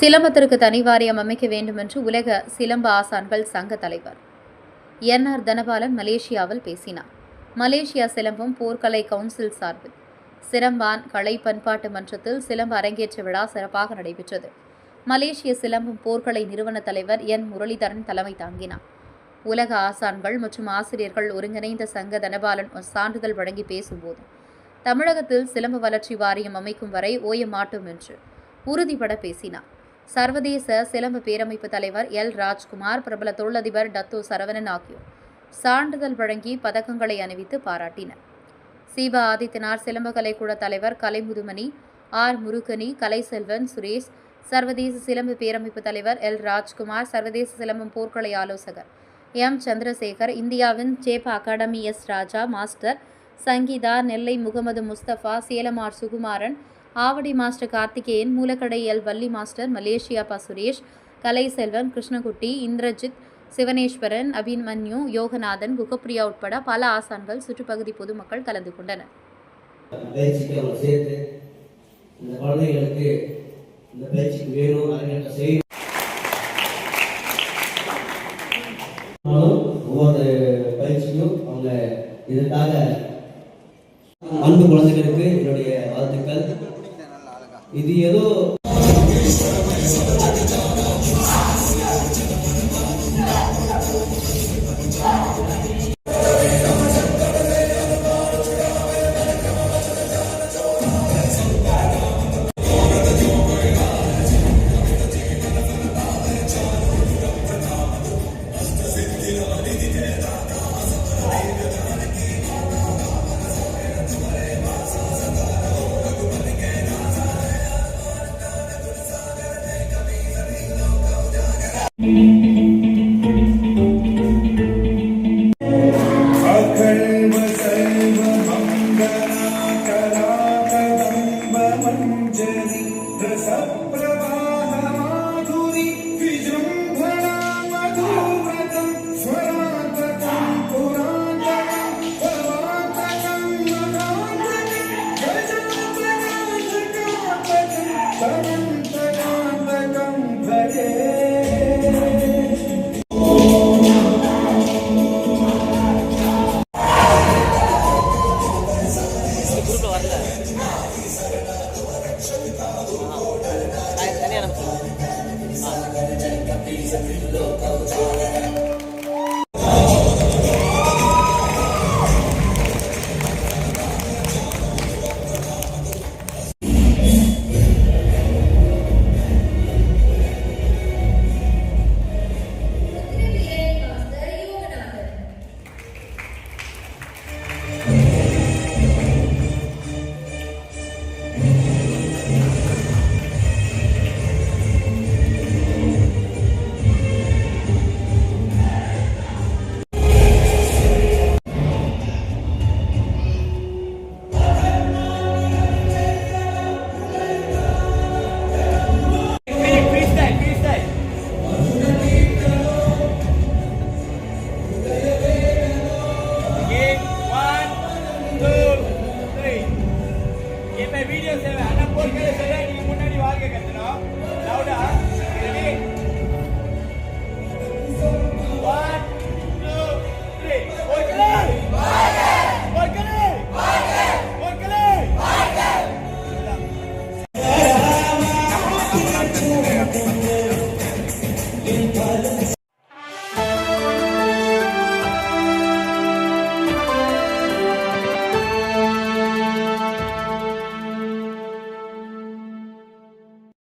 சிலம்பத்திற்கு தனி வாரியம் அமைக்க வேண்டும் என்று உலக சிலம்ப ஆசான்கள் சங்க தலைவர். என் ஆர் தனபாலன் மலேசியாவில் பேசினார். மலேசியா சிலம்பம் போர்க்கலை கவுன்சில் சார்பில். சிலம்பான் கலை பண்பாட்டு மன்றத்தில் சிலம்ப அரங்கேற்ற விழா சிறப்பாக நடைபெற்றது. மலேசிய சிலம்பம் போர்க்கலை நிறுவன தலைவர் என் முரளிதரன் தலைமை தாங்கினார். உலக ஆசான்கள் மற்றும் ஆசிரியர்கள் ஒருங்கிணைந்த சங்க தனபாலன் சான்றிதழ் வழங்கி பேசும்போது தமிழகத்தில் சிலம்ப வளர்ச்சி வாரியம் அமைக்கும் வரை ஓய மாட்டோம் என்று உறுதிபட பேசினார். சர்வதேச சிலம்பு பேரமைப்பு தலைவர் எல். ராஜ்குமார் பிரபல தொழிலதிபர் டத்தோ சரவணன் ஆகியோர் சான்றிதழ் வழங்கி பதக்கங்களை அணிவித்து பாராட்டினர். சீபா ஆதித்தனார் சிலம்ப கலைக்கூட தலைவர் கலைமுதுமணி ஆர். முருகனி கலைசெல்வன் சுரேஷ் சர்வதேச சிலம்பு பேரமைப்பு தலைவர் எல். ராஜ்குமார் சர்வதேச சிலம்பம் போர்க்கலை ஆலோசகர் எம். சந்திரசேகர் இந்தியாவின் chef academy S. Raja master Sangeetha Nellai Mohammed Mustafa சேலமார் Sukumaran Avadi master Karthikeyan Moolakadai L Valli master Malaysia Pa. Suresh Kalaiselvan Krishnakutty Indrajit Sivaneswaran Abhimanyu Yoganathan Guhapriya உட்பட பல ஆசான்கள் சுற்றுப்பகுதி பொதுமக்கள் கலந்து கொண்டனர். ஒவ்வொரு பயிற்சிக்கும் அவங்க இதற்காக அன்பு குழந்தைகளுக்கு என்னுடைய வாழ்த்துக்கள். ఇది ఏదో என்ன வீடியோ சேவை? ஆனா போர்க்கள சேவை. நீங்க முன்னாடி வாழ்க்கை கட்டணும். லவுடா?